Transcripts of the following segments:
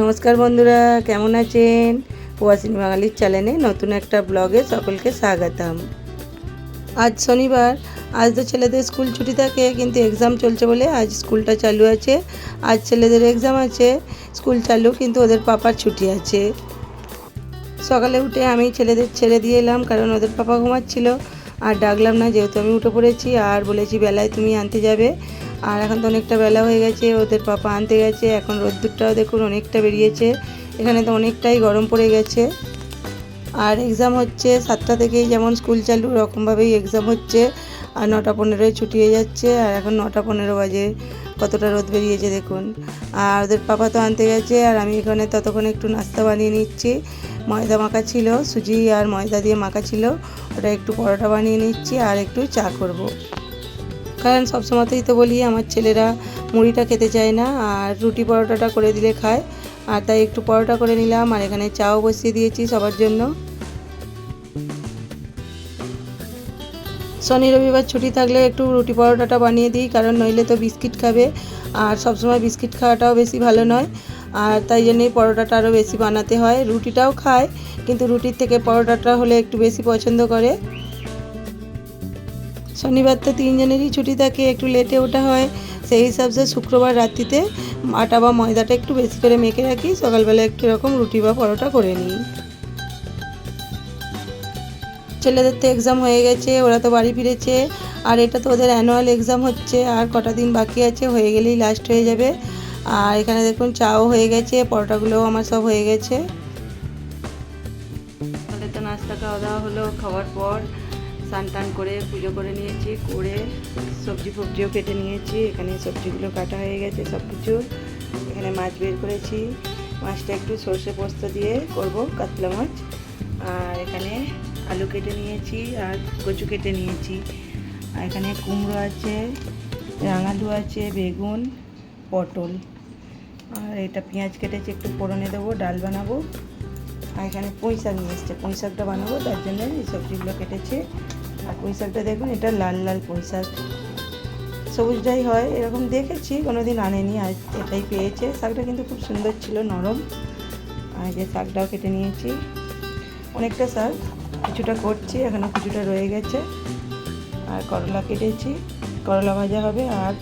নমস্কার বন্ধুরা, কেমন আছেন? ওয়াসিনী বাঙালির চ্যানেলে নতুন একটা ব্লগে সকলকে স্বাগতম। আজ শনিবার, আজ তো ছেলেদের স্কুল ছুটি থাকে, কিন্তু এক্সাম চলছে বলে আজ স্কুলটা চালু আছে। আজ ছেলেদের এক্সাম আছে, স্কুল চালু, কিন্তু ওদের পাপার ছুটি আছে। সকালে উঠে আমি ছেলেদের ছেড়ে দিয়ে এলাম, কারণ ওদের পাপা ঘুমাচ্ছিল। আর ডাকলাম না, যেহেতু আমি উঠে পড়েছি, আর বলেছি, বেলায় তুমি আনতে যাবে। আর এখন তো অনেকটা বেলা হয়ে গেছে, ওদের পাপা আনতে গেছে, এখন রোদ্দুরটাও দেখুন অনেকটা বেরিয়েছে। এখানে তো অনেকটাই গরম পড়ে গেছে। আর এক্সাম হচ্ছে সাতটা থেকেই, যেমন স্কুল চালু, ওরকমভাবেই এক্সাম হচ্ছে। আর নটা পনেরোয় ছুটি হয়ে যাচ্ছে, আর এখন নটা পনেরো বাজে। কতটা রোদ বেরিয়েছে দেখুন। আর ওদের পাপা তো আনতে গেছে, আর আমি এখানে ততক্ষণ একটু নাস্তা বানিয়ে নিচ্ছি। ময়দা মাখা ছিল, সুজি আর ময়দা দিয়ে মাখা ছিল, ওটা একটু পরোটা বানিয়ে নিচ্ছি, আর একটু চা করব। কারণ সবসময়তেই তো বলি, আমার ছেলেরা মুড়িটা খেতে চায় না আর রুটি পরোটাটা করে দিলে খায়। আর তাই একটু পরোটা করে নিলাম আর এখানে চাও বসিয়ে দিয়েছি সবার জন্য। শনি রবিবার ছুটি থাকলে একটু রুটি পরোটাটা বানিয়ে দিই, কারণ নইলে তো বিস্কিট খাবে। আর সবসময় বিস্কিট খাওয়াটাও বেশি ভালো নয়। আর তাই জন্যই পরোটাটা আরও বেশি বানাতে হয়। রুটিটাও খায়, কিন্তু রুটির থেকে পরোটাটা হলে একটু বেশি পছন্দ করে। শনিবার তো তিনজনেরই ছুটি থাকে, একটু লেটে ওঠা হয়। সেই হিসাবে শুক্রবার রাত্রিতে আটা বা ময়দাটা একটু বেশি করে মেখে রাখি, সকালবেলা একটু এরকম রুটি বা পরোটা করে নিই। ছেলেদের তো এক্সাম হয়ে গেছে, ওরা তো বাড়ি ফিরেছে, আর এটা তো ওদের অ্যানুয়াল এক্সাম হচ্ছে, আর কটা দিন বাকি আছে, হয়ে গেলেই লাস্ট হয়ে যাবে। আর এখানে দেখুন চাও হয়ে গেছে, পরোটাগুলোও আমার সব হয়ে গেছে। তাহলে তো নাস্তা, খাওয়া দাওয়া হলো, খাওয়ার পর স্নান টান করে, পুজো করে নিয়েছি, করে সবজি ফবজিও কেটে নিয়েছি। এখানে সবজিগুলো কাটা হয়ে গেছে সব কিছু এখানে মাছ বের করেছি। মাছটা একটু সর্ষে পোস্ত দিয়ে করব কাতলা মাছ। আর এখানে আলু কেটে নিয়েছি আর কচু কেটে নিয়েছি। আর এখানে কুমড়ো আছে, রাঙালু আছে, বেগুন, পটল। আর এটা পেঁয়াজ কেটেছি, একটু ফোড়নে দেবো, ডাল বানাবো। আর এখানে পুঁই শাক নিয়ে এসছে। পুঁই শাকটা বানাবো, তার জন্য এই সবজিগুলো কেটেছি। আর পুঁই শাকটা দেখুন, এটা লাল লাল পুঁই শাক সবুজটাই হয়, এরকম দেখেছি কোনো দিন আনেনি, আর এটাই পেয়েছে। শাকটা কিন্তু খুব সুন্দর ছিল, নরম। আর যে শাকটাও কেটে নিয়েছি। অনেকটা শাক, কিছুটা করছি এখনও কিছুটা রয়ে গেছে। আর করলা কেটেছি, করলা ভাজা হবে, আর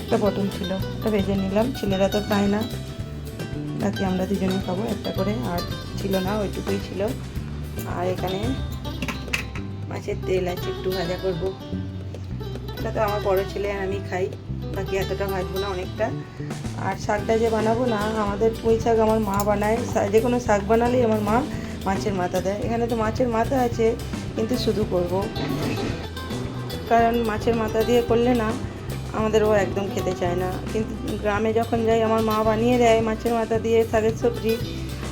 একটা পটল ছিল ওটা ভেজে নিলাম, ছেলেরা তো খায় না। বাকি আমরা দুজনে খাব, একটা করে, আর ছিল না, ওইটুকুই ছিল। আর এখানে মাছের তেল আছে, একটু ভাজা করব। এটা তো আমার বড় ছেলে আমি খাই, বাকি এতটা ভাজবো না অনেকটা। আর শাকটা যে বানাবো না, আমাদের পুঁই শাক আমার মা বানায়। যে কোনো শাক বানালেই আমার মা মাছের মাথা দেয়। এখানে তো মাছের মাথা আছে, কিন্তু শুধু করব। কারণ মাছের মাথা দিয়ে করলে না, আমাদের ও একদম খেতে চায় না। কিন্তু গ্রামে যখন যাই, আমার মা বানিয়ে দেয় মাছের মাথা দিয়ে শাকের সবজি।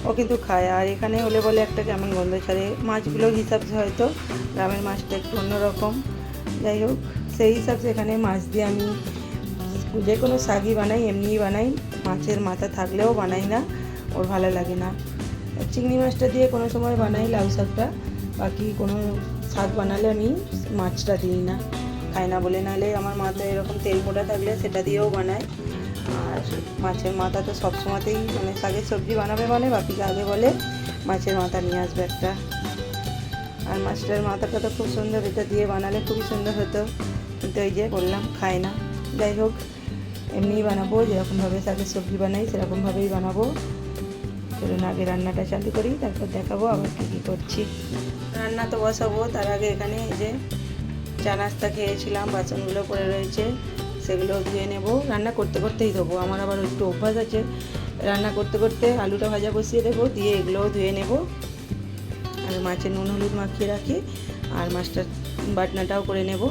ও কিন্তু খায়। আর এখানে হলে বলে একটা কেমন গন্ধ ছাড়ে। মাছগুলোর হিসাব হয়তো গ্রামের মাছটা একটু অন্যরকম। যাই হোক, সেই হিসাবে এখানে মাছ দিয়ে আমি যে কোনো শাকই বানাই, এমনিই বানাই। মাছের মাথা থাকলেও বানাই না, ওর ভালো লাগে না। চিংড়ি মাছটা দিয়ে কোনো সময় বানাই, লাউ শাকটা। বাকি কোনো শাক বানালে আমি মাছটা দিই না, খাই না বলে। নাহলে আমার মাথায় এরকম তেল মোটা থাকলে সেটা দিয়েও বানায়। আর মাছের মাথা তো সব সময়তেই মানে শাকের সবজি বানাবে মানে বাপিকে আগে বলে মাছের মাথা নিয়ে আসবে একটা। আর মাছটার মাথাটা তো খুব সুন্দর, এটা দিয়ে বানালে খুবই সুন্দর হতো। কিন্তু ওই যে বললাম, খায় না। যাই হোক, এমনিই বানাবো, যেরকমভাবে শাকের সবজি বানাই, সেরকমভাবেই বানাবো। চলুন আগে রান্নাটা চালু করি, তারপর দেখাবো আবার কী কী করছি। রান্না তো বসাবো, তার আগে এখানে এই যে চা নাস্তা খেয়েছিলাম, বাসনগুলো পড়ে রয়েছে। সেগুলো ধুয়ে নেব। রান্না করতে করতেই দেবো আমার আবার একটু অভ্যাস আছে। রান্না করতে করতে আলুটা ভাজা বসিয়ে দেবো, দিয়ে এগুলোও ধুয়ে নেব। আর মাছের নুন, হলুদ মাখিয়ে রাখি। আর মাছটা বাটনাটাও করে নেব।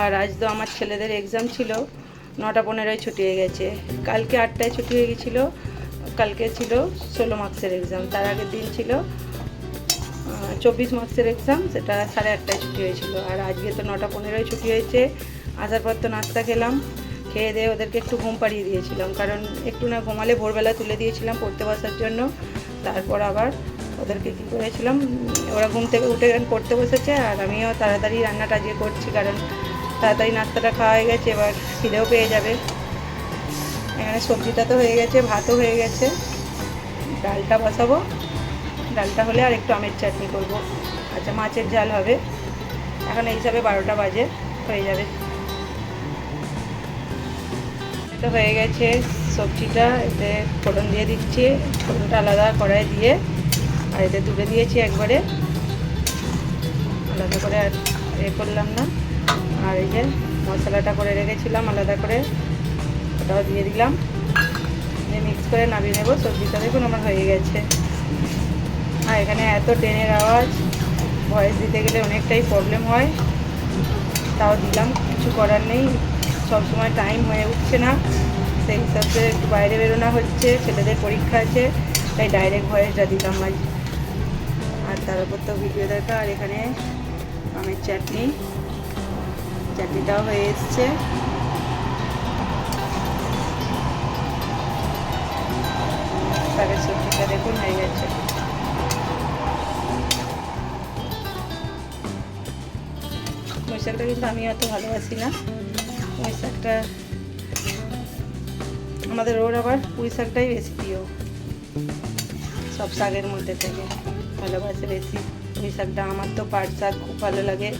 আর আজ তো আমার ছেলেদের এক্সাম ছিল। নটা পনেরোয় ছুটি হয়ে গেছে। কালকে আটটায় ছুটি হয়ে গেছিল। কালকে ছিল ষোলো মার্কসের এক্সাম তার আগের দিন ছিল চব্বিশ মার্কসের এক্সাম সেটা সাড়ে আটটায় ছুটি হয়েছিল। আর আজকে তো নটা পনেরোয় ছুটি হয়েছে। আসার পর তো নাস্তা খেলাম। খেয়ে দিয়ে ওদেরকে একটু ঘুম পাড়িয়ে দিয়েছিলাম। কারণ একটু না ঘুমালে ভোরবেলা তুলে দিয়েছিলাম পড়তে বসার জন্য। তারপর আবার ওদেরকে কী করেছিলাম, ওরা ঘুম থেকে উঠে পড়তে বসেছে আর আমিও তাড়াতাড়ি রান্নাটা আজকে করছি কারণ তাড়াতাড়ি নাস্তাটা খাওয়া হয়ে গেছে, এবার খিদেও পেয়ে যাবে। এখানে সবজিটা তো হয়ে গেছে, ভাতও হয়ে গেছে। ডালটা বসাবো। ডালটা হলে আর একটু আমের চাটনি করব। আচ্ছা মাছের ঝাল হবে। এখন এই হিসাবে বারোটা বাজে, হয়ে যাবে। তো হয়ে গেছে সবজিটা, এতে ফোড়ন দিয়ে দিচ্ছি। ফোড়নটা আলাদা কড়াই দিয়ে, আর এতে তুলে দিয়েছি একবারে। আলাদা করে আর এ করলাম না। আর এই যে মশলাটা করে রেখেছিলাম, আলাদা করে ওটাও দিয়ে দিলাম। মিক্স করে নামিয়ে নেব। সবজিটা দেখুন আমার হয়ে গেছে। আর এখানে এত ট্রেনের আওয়াজ ভয়েস দিতে গেলে অনেকটাই প্রবলেম হয়। তাও দিলাম, কিছু করার নেই। সব সময় টাইম হয়ে উঠছে না। সেই হিসাবে একটু বাইরে বেরোনো হচ্ছে, ছেলেদের পরীক্ষা আছে, তাই ডাইরেক্ট ভয়েসটা দিলাম আজ। আর তার উপর তো ভিডিও দেখা, আর এখানে আমের চাটনি। চাটনিটাও হয়ে এসছে। শাকের সবজিটা দেখুন, হয়ে গেছে। শাকটা কিন্তু আমি অত ভালোবাসি না। পুঁই শাকটা আমাদের ওর আবার পুঁই শাকটাই বেশি প্রিয়। সব শাকের মধ্যে থেকে ভালোবাসে বেশি। পুঁই শাকটা আমার তো পাট শাক খুব ভালো লাগে।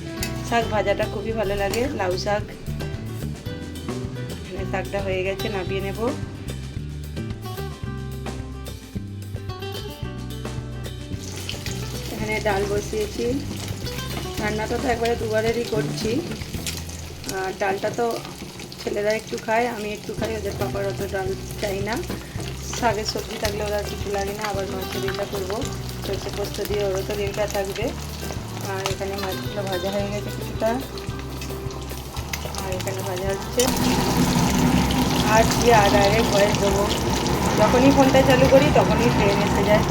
শাক ভাজাটা খুবই ভালো লাগে, লাউ শাক। শাকটা হয়ে গেছে, নামিয়ে নেব। এখানে ডাল বসিয়েছি। রান্নাটা তো একবারে দুবারেরই করছি। আর ডালটা তো ছেলেরা একটু খায়, আমি একটু খাই, ওদের পাপার অত ডাল চাই না। শাকের সবজি থাকলে ওরা কিছু লাগে না, আবার মাছের এটা করব। সর্ষে পোস্ত দিয়ে ওরও তো রেলটা থাকবে। আর এখানে মাছগুলো ভাজা হয়ে গেছে কিছুটা। আর এখানে ভাজা হচ্ছে। আর কি আর ডাইরেক্ট ভয়েস দেবো। যখনই ফোনটা চালু করি, তখনই ট্রেন এসে যায়।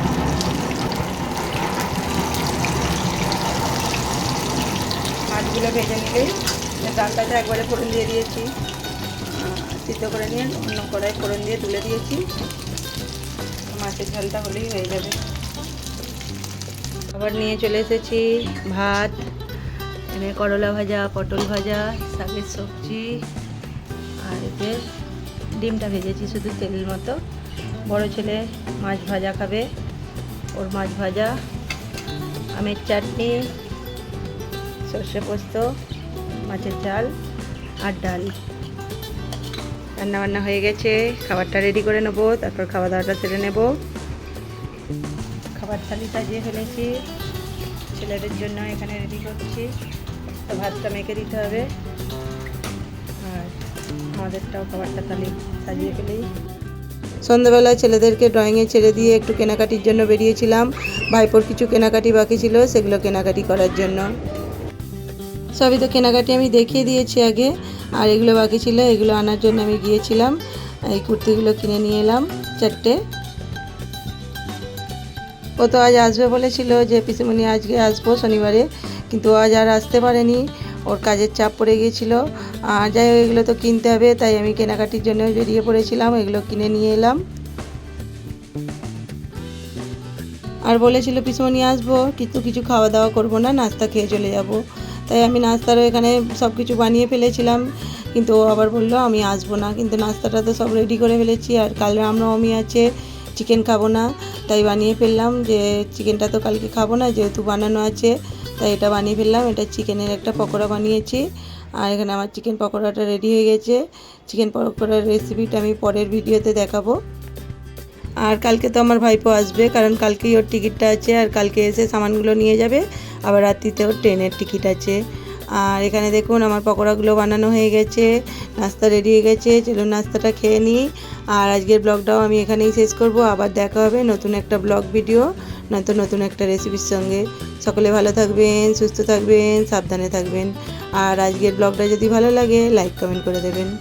মাছগুলো ভেজে নিলেই ডালটাতে একবারে ফোড়ন দিয়ে দিয়েছি। সিদ্ধ করে নিয়ে অন্য কড়াই ফোড়ন দিয়ে তুলে দিয়েছি। মাছের ঝালটা হলেই হয়ে যাবে। আবার নিয়ে চলে এসেছি ভাত এখানে করলা ভাজা, পটল ভাজা, শাকের সবজি, আর এতে ডিমটা ভেজেছি শুধু তেলের মতো। বড় ছেলে মাছ ভাজা খাবে, ওর মাছ ভাজা, আমের চাটনি সর্ষে পোস্ত, মাছের ঝাল আর ডাল। রান্না বান্না হয়ে গেছে, খাবারটা রেডি করে নেব, তারপর খাওয়া দাওয়াটা সেরে নেব। খাবার থালি সাজিয়ে ফেলেছি, ছেলেদের জন্য এখানে রেডি করছি। তো ভাতটা মেখে দিতে হবে। আর আমাদেরটাও খাবারটা থালি সাজিয়ে ফেলেই সন্ধ্যাবেলা ছেলেদেরকে ড্রয়িংয়ে ছেড়ে দিয়ে একটু কেনাকাটির জন্য বেরিয়েছিলাম। ভাইপোর কিছু কেনাকাটি বাকি ছিল, সেগুলো কেনাকাটি করার জন্য। সবই তো কেনাকাটি আমি দেখিয়ে দিয়েছি আগে। আর এগুলো বাকি ছিল, এগুলো আনার জন্য আমি গিয়েছিলাম। এই কুর্তিগুলো কিনে নিয়ে এলাম, চারটে। ও তো আজ আসবে বলেছিল যে, পিসিমণি আজকে আসব শনিবারে, কিন্তু আজ আর আসতে পারেনি। ওর কাজের চাপ পড়ে গিয়েছিল। আর যাই হোক, এগুলো তো কিনতে হবে, তাই আমি কেনাকাটির জন্য বেরিয়ে পড়েছিলাম, এগুলো কিনে নিয়ে এলাম। আর বলেছিল, পিসমণি, আসব, কিন্তু কিছু খাওয়া দাওয়া করব না, নাস্তা খেয়ে চলে যাব। তাই আমি নাস্তারও এখানে সব কিছু বানিয়ে ফেলেছিলাম। কিন্তু ও আবার বলল, আমি আসব না। কিন্তু নাস্তাটা তো সব রেডি করে ফেলেছি। আর কাল রামনবমী আছে চিকেন খাব না। তাই বানিয়ে ফেললাম যে চিকেনটা তো কালকে খাব না, যেহেতু বানানো আছে, তাই এটা বানিয়ে ফেললাম। এটা চিকেনের একটা পকোড়া বানিয়েছি। আর এখানে আমার চিকেন পকোড়াটা রেডি হয়ে গেছে। চিকেন পকোড়ার রেসিপিটা আমি পরের ভিডিওতে দেখাবো। আর কালকে তো আমার ভাইপো আসবে, কারণ কালকেই ওর টিকিটটা আছে। আর কালকে এসে সামানগুলো নিয়ে যাবে। আবার রাত্রিতেও ট্রেনের টিকিট আছে। আর এখানে দেখুন, আমার পকোড়াগুলো বানানো হয়ে গেছে, নাস্তা রেডি হয়ে গেছে, চলুন নাস্তাটা খেয়ে নিই। আর আজকের ব্লগটাও আমি এখানেই শেষ করব। আবার দেখা হবে নতুন একটা ব্লগ ভিডিও নয়তো নতুন একটা রেসিপির সঙ্গে। সকলে ভালো থাকবেন, সুস্থ থাকবেন, সাবধানে থাকবেন। আর আজকের ব্লগটা যদি ভালো লাগে লাইক কমেন্ট করে দেবেন।